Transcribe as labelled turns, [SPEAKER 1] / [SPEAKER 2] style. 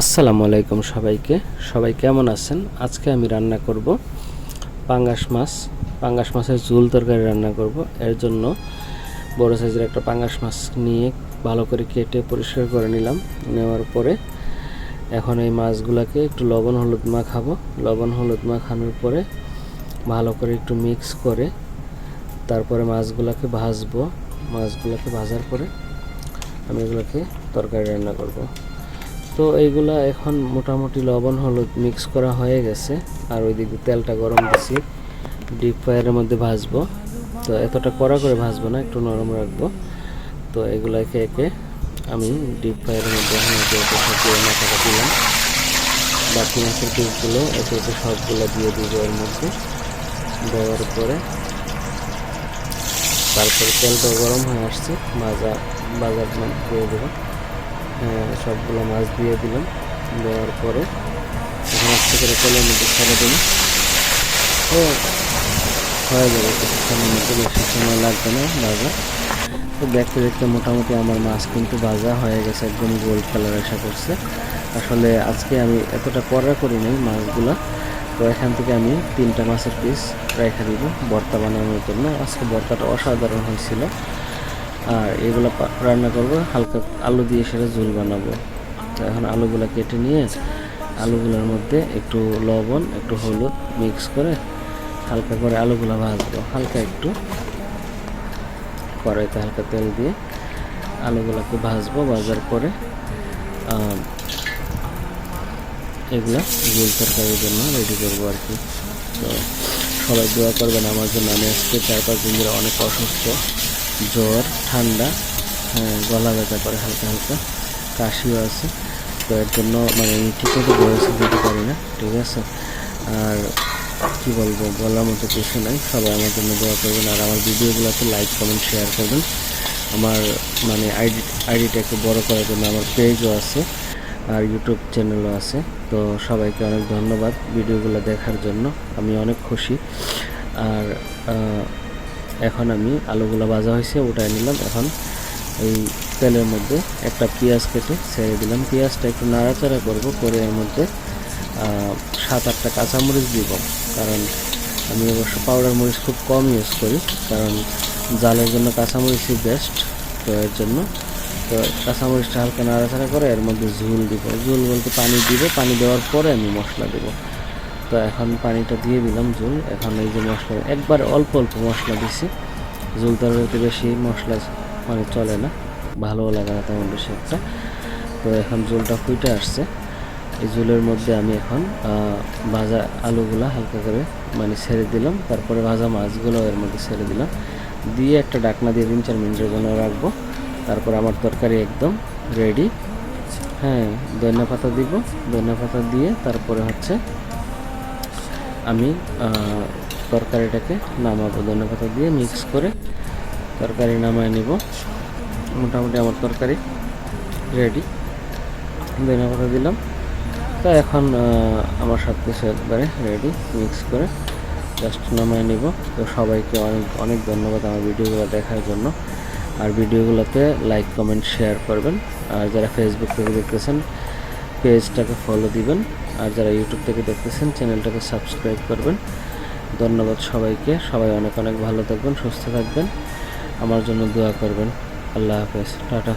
[SPEAKER 1] আসসালামু আলাইকুম সবাইকে। সবাই কেমন আছেন? আজকে আমি রান্না করব পাঙ্গাস মাছ। পাঙ্গাস মাছের ঝুল তরকারি রান্না করব। এর জন্য বড় সাইজের একটা পাঙ্গাস মাছ নিয়ে ভালো করে কেটে পরিষ্কার করে নিলাম। নেওয়ার পরে এখন এই মাছগুলোকে একটু লবণ হলুদ মাখাবো। লবণ হলুদ মা মাখানোর পরে ভালো করে একটু মিক্স করে তারপরে মাছগুলোকে ভাজবো। মাছগুলোকে ভাজার পরে আমি এগুলোকে তরকারি রান্না করব। তো এইগুলা এখন মোটামুটি লবণ, হলুদ মিক্স করা হয়ে গেছে। আর ওইদিকে তেলটা গরম দিছি। ডিপ ফ্রায়ারের মধ্যে ভাজবো। তো এতটা কড়া করে ভাজবো না, একটু নরম রাখব। তো এগুলো একে আমি ডিপ ফ্রায়ারের মধ্যে মাথাটা দিলাম। বাকি মাছের পিসগুলো একে একে সবগুলো দিয়ে দিব এর মধ্যে। দেওয়ার পরে তারপরে তেলটা গরম হয়ে আসছে। ভাজা বাজার দিয়ে দেবো। সবগুলো মাছ দিয়ে দিলাম। দেওয়ার পরে এখন আস্তে করে তেলের মধ্যে ছেড়ে দেবো। ও হয়ে যাবে, কিছুক্ষণের মধ্যে বেশি সময় লাগবে না ভাজা তো দেখতে দেখতে মোটামুটি আমার মাছ কিন্তু ভাজা হয়ে গেছে একদম গোল কালার এসে করছে। আসলে আজকে আমি এতটা কড়া করি নাই মাছগুলা, তো এখান থেকে আমি তিনটা মাছের পিস রেখে দিব ভর্তা বানানোর জন্য। আজকে ভর্তাটা অসাধারণ হয়েছিল। আর এগুলো রান্না করব, হালকা আলু দিয়ে সেটা ঝোল বানাবো। তো এখন আলুগুলো কেটে নিয়ে আলুগুলোর মধ্যে একটু লবণ, একটু হলুদ মিক্স করে হালকা করে আলুগুলো ভাজবো। হালকা একটু কড়াইতে হালকা তেল দিয়ে আলুগুলোকে ভাজবো, ভাজার পরে এগুলো ঝোল তরকারির জন্য রেডি করব আর কি। তো সবাই দোয়া করবেন আমার জন্য। আমি আজকে চার পাঁচ দিন ধরে অনেক অসুস্থ। জ্বর, ঠান্ডা হ্যাঁ গলা ব্যথা করে হালকা হালকা, কাশিও আছে। তো এর জন্য মানে আমি ঠিক মতো বয়সে দিতে পারি না, ঠিক আছে? আর কি বলব, বলার মতো কিছু নাই। সবাই আমার জন্য দোয়া করবেন, আর আমার ভিডিওগুলোতে লাইক কমেন্ট শেয়ার করবেন। আমার মানে আইডি আইডিটা একটু বড় করার জন্য আমার পেজও আছে, আর ইউটিউব চ্যানেলও আছে। তো সবাইকে অনেক ধন্যবাদ ভিডিওগুলো দেখার জন্য। আমি অনেক খুশি। আর এখন আমি আলুগুলো ভাজা হয়েছে উঠাই নিলাম। এখন এই তেলের মধ্যে একটা পেঁয়াজ কেটে ছেড়ে দিলাম। পেঁয়াজটা একটু নাড়াচাড়া করব, করে এর মধ্যে সাত আটটা কাঁচামরিচ দিব। কারণ আমি অবশ্য পাউডার মরিচ খুব কম ইউজ করি, কারণ জালের জন্য কাঁচামরিচই বেস্ট তো এর জন্য, তো কাঁচামরিচটা হালকা নাড়াচাড়া করে এর মধ্যে ঝুল দিব। ঝুল বলতে পানি দিব। পানি দেওয়ার পরে আমি মশলা দেবো। তো এখন পানিটা দিয়ে দিলাম ঝুল এখন এই যে মশলা, একবার অল্প অল্প মশলা দিছি। ঝুল তরকারিতে বেশি মশলা মানে চলে না, ভালোও লাগে না তেমন বেশি একটা। তো এখন ঝোলটা ফুটে আসছে। এই ঝোলের মধ্যে আমি এখন ভাজা আলুগুলা হালকা করে মানে ছেড়ে দিলাম। তারপরে ভাজা মাছগুলো এর মধ্যে ছেড়ে দিলাম। দিয়ে একটা ডাকনা দিয়ে তিন চার মিনিটের জন্য রাখব। তারপর আমার তরকারি একদম রেডি হ্যাঁ ধনিয়া পাতা দিব। ধনিয়া পাতা দিয়ে তারপরে হচ্ছে আমি তরকারিটাকে নামাবো ধনে পাতা দিয়ে মিক্স করে তরকারি নামায় নিব। মোটামুটি আমার তরকারি রেডি ধনে পাতা দিলাম। তো এখন আমার সব কিছু একবারে রেডি মিক্স করে জাস্ট নামায় নিব। তো সবাইকে অনেক অনেক ধন্যবাদ আমার ভিডিওগুলো দেখার জন্য। আর ভিডিওগুলোতে লাইক কমেন্ট শেয়ার করবেন। আর যারা ফেসবুক থেকে দেখতেছেন পেজটাকে ফলো দিবেন। আর যারা ইউটিউব থেকে দেখতেছেন চ্যানেলটাকে সাবস্ক্রাইব করবেন। ধন্যবাদ সবাইকে। সবাই অনেক অনেক ভালো থাকবেন, সুস্থ থাকবেন। আমার জন্য দোয়া করবেন। আল্লাহ হাফেজ। টাটা।